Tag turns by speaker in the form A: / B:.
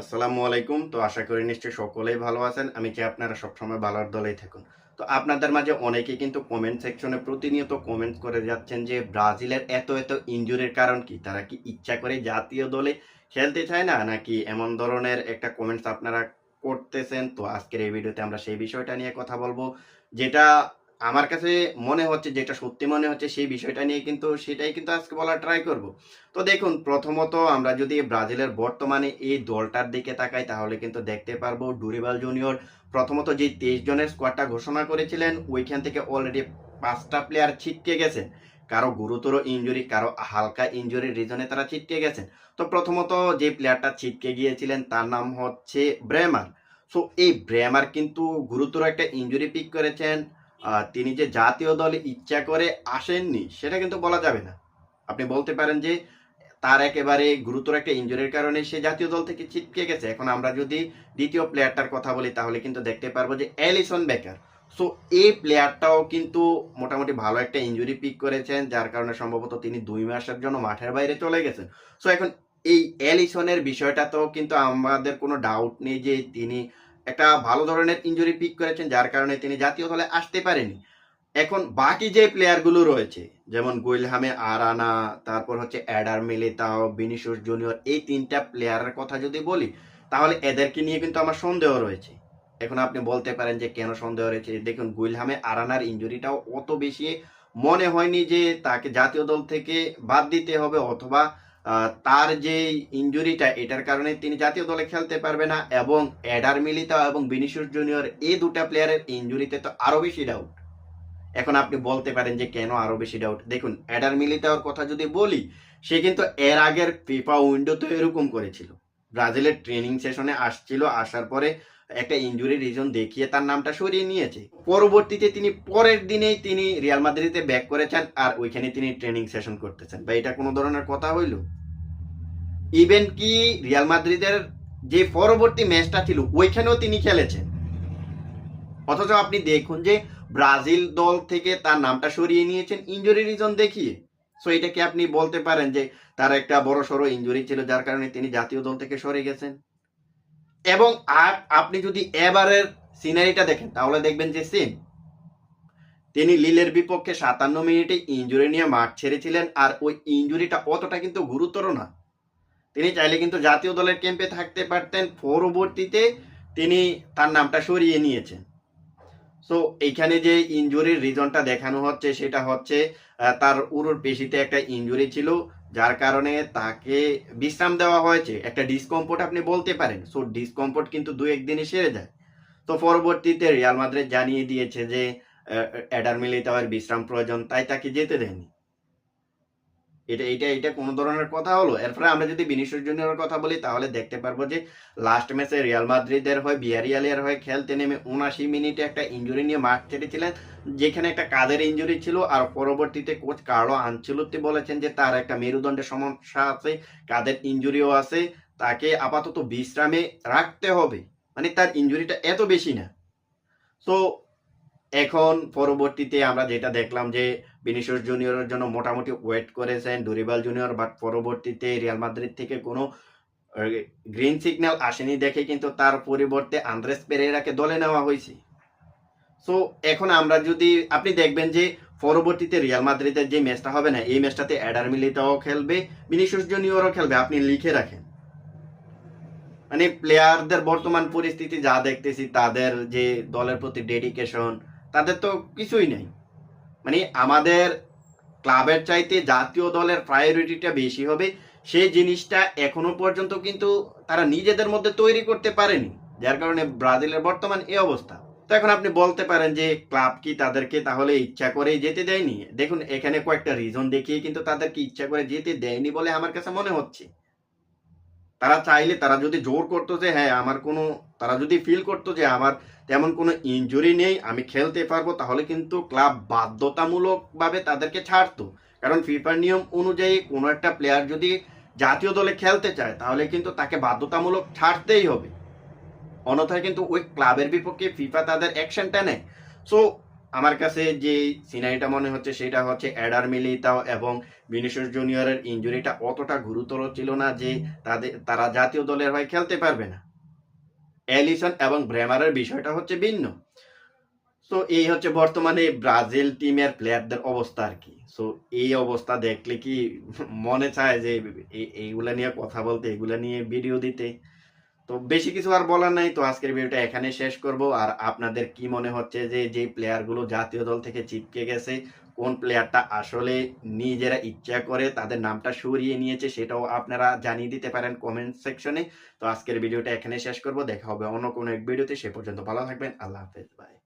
A: আসসালামু আলাইকুম। তো আশা করি নিশ্চয়ই সকলেই ভালো আছেন। আমি চাই আপনারা সবসময় ভালোর দলেই থাকুন। তো আপনাদের মাঝে অনেকেই কিন্তু কমেন্ট সেকশনে প্রতিনিয়ত কমেন্ট করে যাচ্ছেন যে, ব্রাজিলের এত এত ইঞ্জুরির কারণ কি? তারা কি ইচ্ছা করে জাতীয় দলে খেলতে চায় না? নাকি এমন ধরনের একটা কমেন্টস আপনারা করতেছেন? তো আজকের এই ভিডিওতে আমরা সেই বিষয়টা নিয়ে কথা বলব। যেটা আমার কাছে মনে হচ্ছে যেটা সত্যি মনে হচ্ছে সেই বিষয়টা নিয়ে কিন্তু সেটাই কিন্তু আজকে বলার ট্রাই করব। তো দেখুন, প্রথমত আমরা যদি ব্রাজিলের বর্তমানে এই দলটার দিকে তাকাই, তাহলে কিন্তু দেখতে পারব ডুরিবাল জুনিয়র প্রথমত যে তেইশ জনের স্কোয়াডটা ঘোষণা করেছিলেন, ওইখান থেকে অলরেডি পাঁচটা প্লেয়ার ছিটকে গেছেন। কারও গুরুতর ইনজুরি কারও হালকা ইনজুরির রিজনে তারা ছিটকে গেছেন। তো প্রথমত যে প্লেয়ারটা ছিটকে গিয়েছিলেন, তার নাম হচ্ছে ব্রেমার। সো এই ব্রেমার কিন্তু গুরুতর একটা ইনজুরি পিক করেছেন। তিনি যে জাতীয় দলে ইচ্ছা করে আসেননি, সেটা কিন্তু বলা যাবে না। আপনি বলতে পারেন যে তার একেবারে গুরুতর একটা ইঞ্জুরির কারণে সে জাতীয় দল থেকে ছিটকে গেছে। এখন আমরা যদি দ্বিতীয় প্লেয়ারটার কথা বলি, তাহলে কিন্তু দেখতে পারব যে অ্যালিসন বেকার। সো এই প্লেয়ারটাও কিন্তু মোটামুটি ভালো একটা ইনজুরি পিক করেছেন, যার কারণে সম্ভবত তিনি দুই মাসের জন্য মাঠের বাইরে চলে গেছেন। সো এখন এই অ্যালিসনের বিষয়টা তো কিন্তু আমাদের কোনো ডাউট নেই যে তিনি একটা ভালো ধরনের ইনজুরি পিক করেছেন, যার কারণে তিনি জাতীয় দলে আসতে পারেনি। এখন বাকি যে প্লেয়ারগুলো রয়েছে, যেমন গুইলহামে, আরানা, তারপর হচ্ছে অ্যাডার মিলিতাও বিনিশুস জুনিয়র, এই তিনটা প্লেয়ারের কথা যদি বলি, তাহলে এদেরকে নিয়ে কিন্তু আমার সন্দেহ রয়েছে। এখন আপনি বলতে পারেন যে কেন সন্দেহ রয়েছে? দেখুন, গুইলহামে, আরানার ইঞ্জুরিটাও অত বেশি মনে হয়নি যে তাকে জাতীয় দল থেকে বাদ দিতে হবে, অথবা তার যে ইনজুরিটা, এটার কারণে তিনি জাতীয় দলে খেলতে পারবে না এবং অ্যাডার মিলিতা এবং বিনিশুস জুনিয়র এই দুটা প্লেয়ারের ইঞ্জুরিতে তো আরও বেশি ডাউট এখন আপনি বলতে পারেন যে কেন আরও বেশি ডাউট দেখুন অ্যাডার মিলিতাওর কথা যদি বলি, সে কিন্তু এর আগের ফিফা উইন্ডো তো এরকম করেছিল। ব্রাজিলের ট্রেনিং সেশনে আসছিল, আসার পরে একটা ইনজুরি রিজন দেখিয়ে তার নামটা সরিয়ে নিয়েছে। পরবর্তীতে তিনি পরের দিনেই তিনি রিয়াল মাদ্রিদে ব্যাক করেছেন আর ওইখানে তিনি ট্রেনিং সেশন করতেছেন। বা এটা কোনো ধরনের কথা হইল? ইভেন কি রিয়াল মাদ্রিদের যে পরবর্তী ম্যাচটা ছিল, ওইখানেও তিনি খেলেছেন। অথচ আপনি দেখুন যে ব্রাজিল দল থেকে তার নামটা সরিয়ে নিয়েছেন ইনজুরি রিজন দেখিয়ে। সো এটাকে আপনি বলতে পারেন যে তার একটা বড় সড়ো ইনজুরি ছিল, যার কারণে তিনি জাতীয় দল থেকে সরে গেছেন। এবং আর আপনি যদি এবারের সিনারিটা দেখেন, তাহলে দেখবেন যে সেম তিনি লিলের বিপক্ষে সাতান্ন মিনিটে ইনজুরি নিয়ে মাঠ ছেড়েছিলেন আর ওই ইনজুরিটা অতটা কিন্তু গুরুতর না। তিনি চাইলে কিন্তু জাতীয় দলের ক্যাম্পে থাকতে পারতেন, পরবর্তীতে তিনি তার নামটা সরিয়ে নিয়েছেন। সো এইখানে যে ইনজুরির রিজনটা দেখানো হচ্ছে, সেটা হচ্ছে তার উরুর পেশিতে একটা ইনজুরি ছিল। যার কারণে তাকে বিশ্রাম দেওয়া হয়েছে। একটা ডিসকমফোর্ট আপনি বলতে পারেন। সো ডিসকমফোর্ট কিন্তু দু একদিনে সেরে যায়। তো পরবর্তীতে রিয়াল মাদ্রিদ জানিয়ে দিয়েছে যে অ্যাডার আবার বিশ্রাম প্রয়োজন, তাই তাকে যেতে দেয়নি। এটা এটা এটা কোনো ধরনের কথা হলো? এরপরে আমরা যদি বিনিশুর জুনিয়রের কথা বলি, তাহলে দেখতে পারব যে লাস্ট ম্যাচে রিয়াল মাদ্রিদের হয়ে বিয়ারিয়ালের হয়ে খেলতে নেমে উনাশি মিনিটে একটা ইনজুরি নিয়ে মাঠ ছেড়েছিলেন, যেখানে একটা কাদের ইনজুরি ছিল, আর পরবর্তীতে কোচ কার্লো আনচেলত্তি বলেছেন যে, তার একটা মেরুদণ্ডের সমস্যা আছে কাদের ইনজুরিও আছে, তাকে আপাতত বিশ্রামে রাখতে হবে। মানে তার ইনজুরিটা এত বেশি না। সো এখন পরবর্তীতে আমরা যেটা দেখলাম যে বিনিশিয়াস জুনিয়রের জন্য মোটামুটি ওয়েট করেছেন ডুরিবাল জুনিয়র বাট পরবর্তীতে রিয়াল মাদ্রিদ থেকে কোনো গ্রিন সিগন্যাল আসেনি দেখে কিন্তু তার পরিবর্তে আন্দ্রেস পেরেরাকে দলে নেওয়া হয়েছে। সো এখন আমরা যদি, আপনি দেখবেন যে পরবর্তীতে রিয়াল মাদ্রিদের যে ম্যাচটা হবে না, এই ম্যাচটাতে অ্যাডার মিলিটাও খেলবে বিনিশিয়াস জুনিয়রও খেলবে, আপনি লিখে রাখেন। মানে প্লেয়ারদের বর্তমান পরিস্থিতি যা দেখতেছি, তাদের যে দলের প্রতি ডেডিকেশন তাদের তো কিছুই নেই। মানে আমাদের ক্লাবের চাইতে জাতীয় দলের প্রায়োরিটিটা বেশি হবে। সেই জিনিসটা এখনও পর্যন্ত কিন্তু তারা নিজেদের মধ্যে তৈরি করতে পারেনি। যার কারণে ব্রাজিলের বর্তমান এই অবস্থা। তো এখন আপনি বলতে পারেন যে ক্লাব কি তাদেরকে তাহলে ইচ্ছা করে যেতে দেয়নি? দেখুন, এখানে কয়েকটা রিজন দেখিয়ে কিন্তু তাদেরকে ইচ্ছা করে যেতে দেয়নি বলে আমার কাছে মনে হচ্ছে। তারা চাইলে, তারা যদি জোর করতো যে হ্যাঁ আমার কোনো তারা যদি ফিল করতো যে, আমার তেমন কোনো ইনজুরি নেই, আমি খেলতে পারব তাহলে কিন্তু ক্লাব বাধ্যতামূলকভাবে তাদেরকে ছাড়তো। কারণ ফিফার নিয়ম অনুযায়ী কোনো একটা প্লেয়ার যদি জাতীয় দলে খেলতে চায়, তাহলে কিন্তু তাকে বাধ্যতামূলক ছাড়তেই হবে। অন্যথায় কিন্তু ওই ক্লাবের বিপক্ষে ফিফা তাদের অ্যাকশনটা নেয়। সো আমার কাছে যে সিনারিটা মনে হচ্ছে সেটা হচ্ছে অ্যাডার মিলিতাও এবং ভিনিসিয়াস জুনিয়রের ইঞ্জুরিটা অতটা গুরুতর ছিল না যে তাদের তারা জাতীয় দলের হয়ে খেলতে পারবে না। অ্যালিসন এবং ব্রেমারের বিষয়টা হচ্ছে ভিন্ন। তো এই হচ্ছে বর্তমানে ব্রাজিল টিমের প্লেয়ারদের অবস্থা আর কি। সো এই অবস্থা দেখলে কি মনে চায় যে এই- এইগুলা নিয়ে কথা বলতে, এগুলা নিয়ে ভিডিও দিতে? তো বেশি কিছু আর বলার নাই। তো আজকের ভিডিওটা এখানে শেষ করব। আর আপনাদের কি মনে হচ্ছে যে যে প্লেয়ারগুলো জাতীয় দল থেকে চিপকে গেছে, কোন প্লেয়ারটা আসলে নিজেরা ইচ্ছা করে তাদের নামটা সরিয়ে নিয়েছে সেটাও আপনারা জানিয়ে দিতে পারেন কমেন্ট সেকশনে তো আজকের ভিডিওটা এখানে শেষ করব। দেখা হবে অন্য কোনো এক ভিডিওতে সে পর্যন্ত ভালো থাকবেন। আল্লাহ হাফেজ বাই